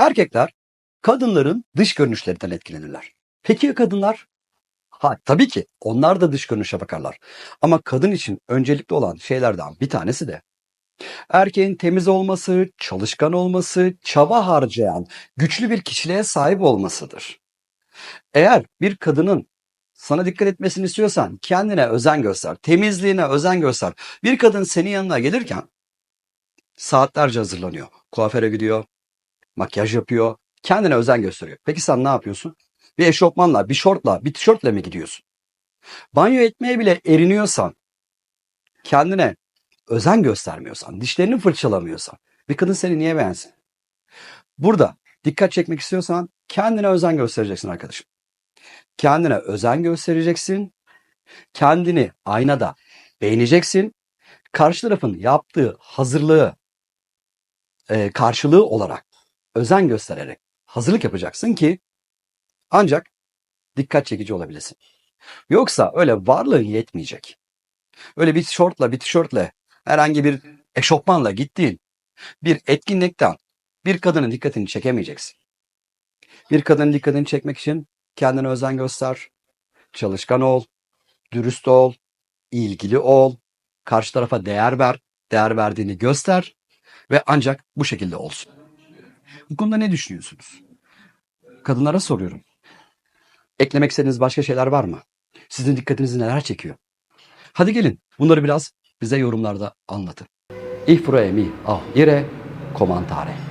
Erkekler kadınların dış görünüşlerinden etkilenirler. Peki ya kadınlar? Ha tabii ki onlar da dış görünüşe bakarlar. Ama kadın için öncelikli olan şeylerden bir tanesi de erkeğin temiz olması, çalışkan olması, çaba harcayan, güçlü bir kişiliğe sahip olmasıdır. Eğer bir kadının sana dikkat etmesini istiyorsan kendine özen göster, temizliğine özen göster. Bir kadın senin yanına gelirken saatlerce hazırlanıyor. Kuaföre gidiyor, makyaj yapıyor, kendine özen gösteriyor. Peki sen ne yapıyorsun? Bir eşofmanla, bir şortla, bir tişörtle mi gidiyorsun? Banyo etmeye bile eriniyorsan, kendine özen göstermiyorsan, dişlerini fırçalamıyorsan bir kadın seni niye beğensin? Burada dikkat çekmek istiyorsan kendine özen göstereceksin arkadaşım. Kendine özen göstereceksin. Kendini aynada beğeneceksin. Karşı tarafın yaptığı hazırlığı e, karşılığı olarak özen göstererek hazırlık yapacaksın ki ancak dikkat çekici olabilesin. Yoksa öyle varlığın yetmeyecek. Öyle bir şortla, bir tişörtle, herhangi bir eşofmanla gittiğin bir etkinlikten bir kadının dikkatini çekemeyeceksin. Bir kadının dikkatini çekmek için kendine özen göster, çalışkan ol, dürüst ol, ilgili ol, karşı tarafa değer ver, değer verdiğini göster ve ancak bu şekilde olsun. Bu konuda ne düşünüyorsunuz? Kadınlara soruyorum. Eklemek istediğiniz başka şeyler var mı? Sizin dikkatinizi neler çekiyor? Hadi gelin bunları biraz bize yorumlarda anlatın. Ich freue mich auf Ihre Kommentare.